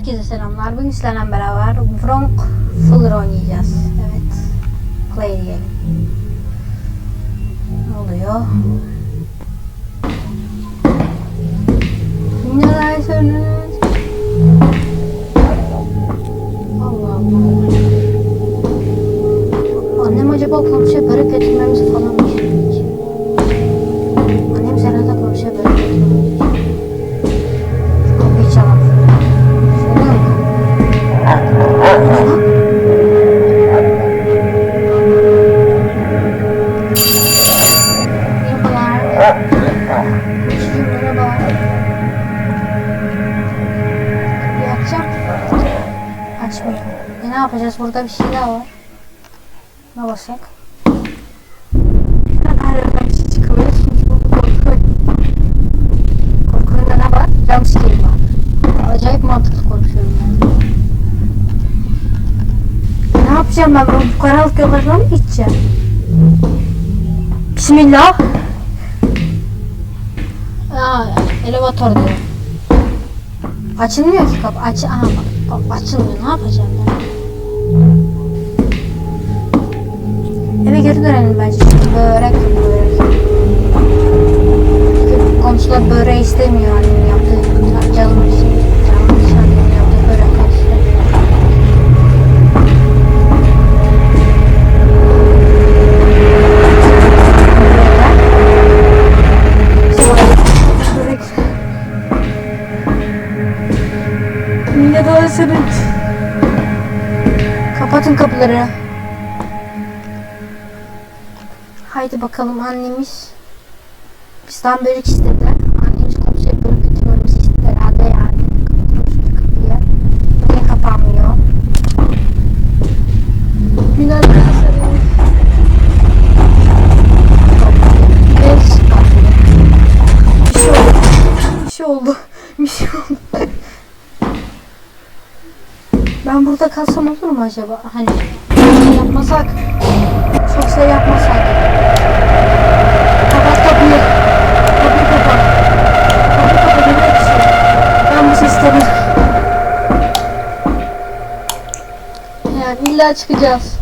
Herkese selamlar. Bugün sizlerle beraber Bronk Fuller oynayacağız. Evet. Play diyelim. Ne oluyor? Neler söylüyorsunuz? Allah Allah. Annem acaba komşuya börek götürmemizi falan mı? Annem Serhat'a komşuya börek Burada bir şey daha var. Ne basak? Her yerden bir şey çıkıyor. Çünkü bu korku. Korkunun da ne var? Acayip mantıklı konuşuyorum yani. Ne yapacağım ben? Bu karanlık yollarına mı gideceğim? Bismillah. Aa, elevator diyor. Açılmıyor ki kapı. Aç Aha bak, bak açılmıyor. Ne yapacağım ben? Geri dönelim bence. Şimdi börek börek. Çünkü komşular böreği istemiyor annemin yaptığı canım bir şey. Canım Haydi bakalım annemiz bizden börek istedi. Annemiz komşuya börek götürmemizi istedi herhalde yani. Şimdi kapıyı. Niye kapanmıyor? Bir şey oldu. Bir şey oldu. Bir şey oldu. Ben burada kalsam olur mu acaba? Hani şey yapmasak. Şey yapmasak. Kapat kapıyı. Kapıyı kapat. Kapıyı kapat. Bir şey. Ben bu sesleri... Yani illa çıkacağız.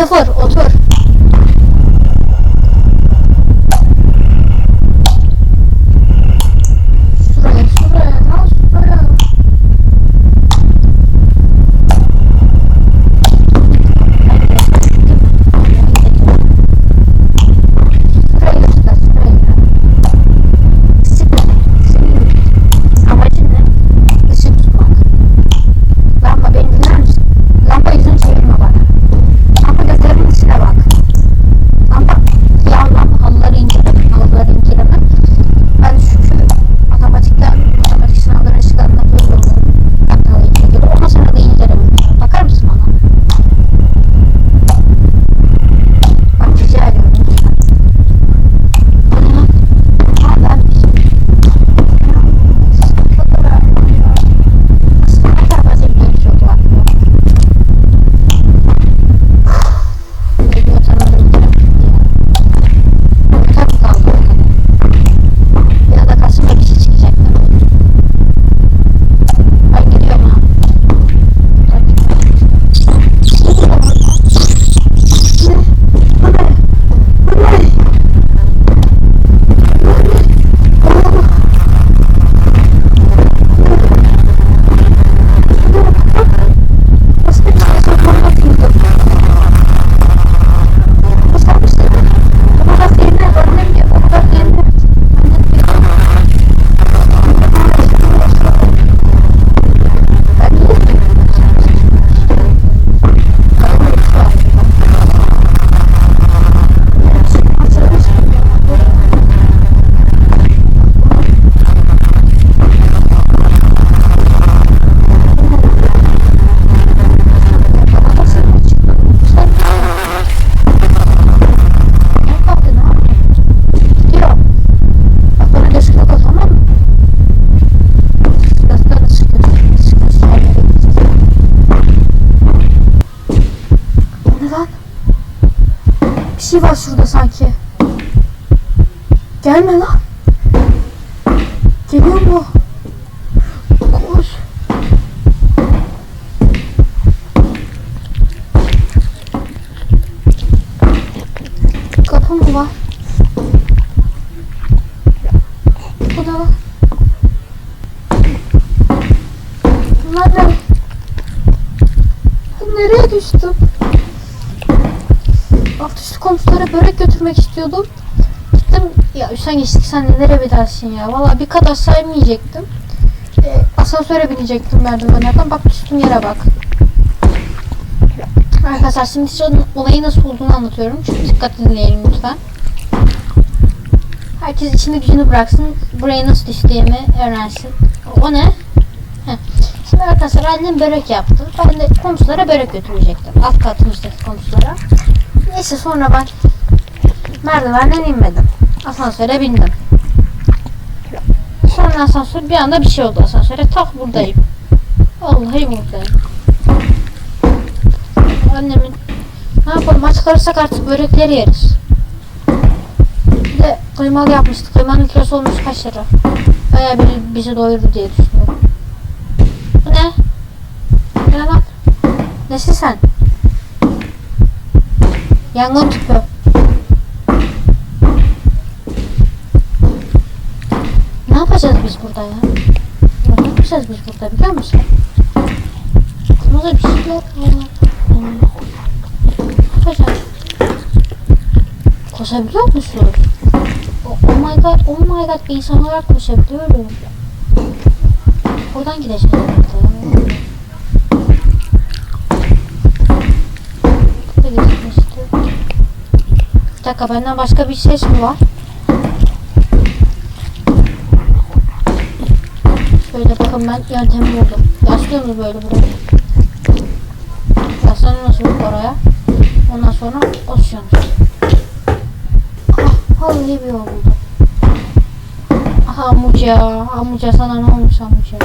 Sıfır. Otur. Şey var şurada sanki. Gelme lan. Geliyor mu? Koş. Kapı mı var? Bu da var. Bunlar ne? Nereye düştüm? Üstü komşulara börek götürmek istiyordum. Gittim ya sen geçtik sen nelere bedelsin ya. Valla bir aşağı inmeyecektim. E, asansöre binecektim merdivenlerden. Bak düştüm yere bak. Arkadaşlar şimdi size olayı nasıl olduğunu anlatıyorum. Çok dikkatli dinleyelim lütfen. Herkes içinde gücünü bıraksın. Burayı nasıl düştüğümü öğrensin. O ne? Heh. Şimdi arkadaşlar annem börek yaptı. Ben de komşulara börek götürecektim. Alt katımızdaki komşulara. Neyse sonra ben merdivenden inmedim. Asansöre bindim. Sonra asansör bir anda bir şey oldu asansöre. Tak buradayım. Vallahi buradayım. Annemin ne yapalım aç kalırsak artık börekleri yeriz. Bir de kıymalı yapmıştık. Kıymanın kilosu olmuş kaç lira. Bayağı bir bizi doyurdu diye düşünüyorum. Bu ne? Ne lan? Nesin sen? Yangın tüpü. Ne yapacağız biz burada ya? Ne yapacağız biz burada biliyor musun? Kırmızı bir var. Hmm. Ne yapacağız? Koşabiliyor musun? Oh, oh my god, oh my god bir insan olarak koşabiliyorum. Buradan gideceğiz herhalde. Burada gitmişti. Bir dakika benden başka bir ses mi var? Şöyle bakın ben yöntemi buldum. Yaslıyorsunuz böyle buraya. Yaslanıyorsunuz oraya. Ondan sonra basıyorsunuz. Ah, vallahi bir yol buldum. Aha Amuca, Amuca sana ne olmuş Amuca?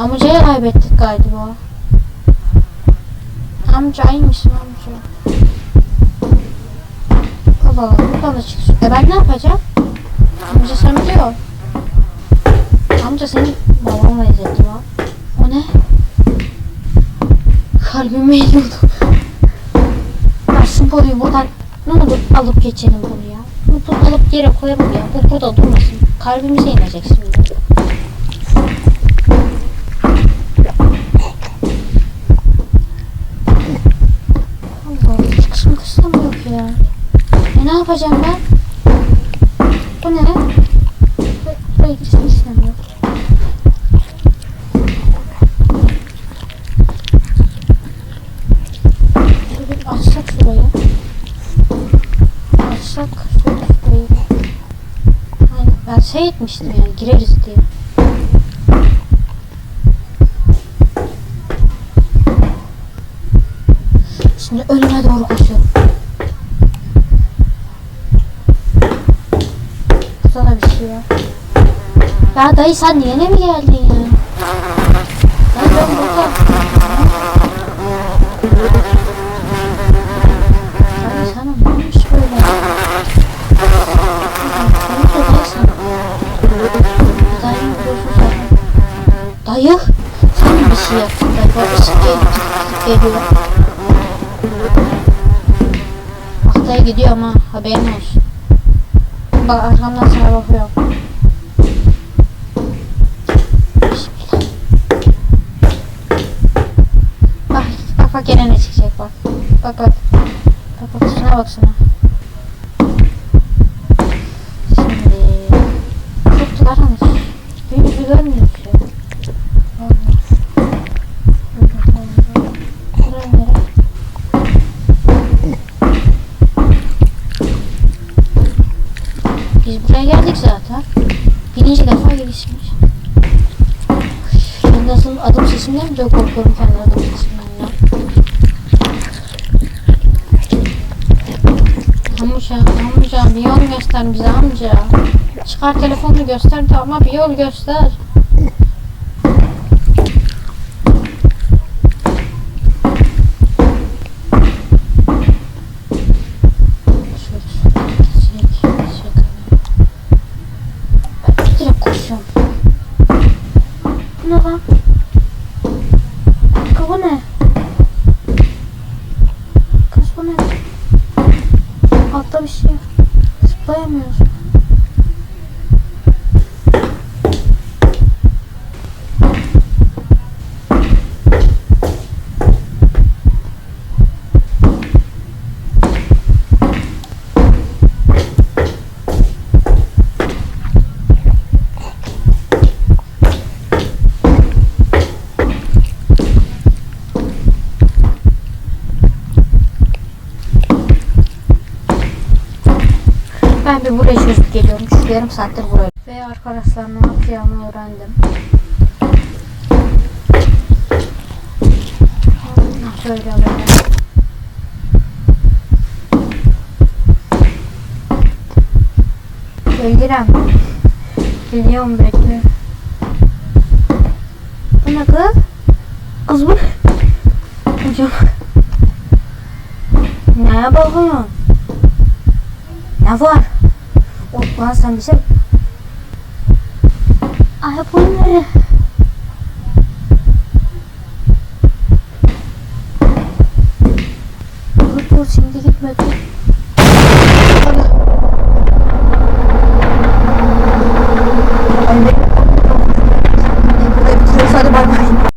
Amuca'yı kaybettik galiba. Amca iyi misin amca? Allah buradan da çıksın. E ben ne yapacağım? Amca sen biliyor. Amca senin babama benzettim ha. O ne? Kalbime iniyordu. Ya şu boruyu buradan ne olur alıp geçelim bunu ya. Bunu alıp yere koyalım ya. Bu burada durmasın. Kalbimize inecek şimdi. Allah Allah. Kısım kısım yok ya. E ne yapacağım ben? Bu ne? Buraya- Buraya girişim istemiyor. Şöyle bir açsak şurayı. Açsak şurayı. Hani ben şey etmiştim yani gireriz diye. Şimdi önüme doğru koşuyorum. Burada da bir şey var. Ya dayı sen yine mi geldin ya? Dayı ben burada. Dayı sana ne olmuş böyle? Dayı sen? Dayı sen bir şey yaptın? Dayı gel- geliyor. Bak dayı gidiyor ama haberin olsun. Bak arkamdan sana bakıyorum. Bismillah. Bak bak gene ne çıkacak bak. Bak bak. Bak bak şuna bak şuna. Şimdi çok karanlık. Bir yüzü görmüyor ki. Biz buraya geldik zaten. Birinci defa gelişmiş. Ben nasıl adım sesimden bile korkuyorum kendi bir yol göster bize amca. Çıkar telefonunu göster ama bir yol göster. Yes. Ben bir burayı çözüp geliyorum. Şu yarım saattir burayı. Ve arkadaşlar ne yapacağımı öğrendim. Şöyle böyle. Gelirim. Geliyorum bekle. Bu ne kız? Kız bu. Hocam. Neye bakıyorsun? Ne var? O, lan sen bir şey... Ay bu ne? Dur şimdi gitme.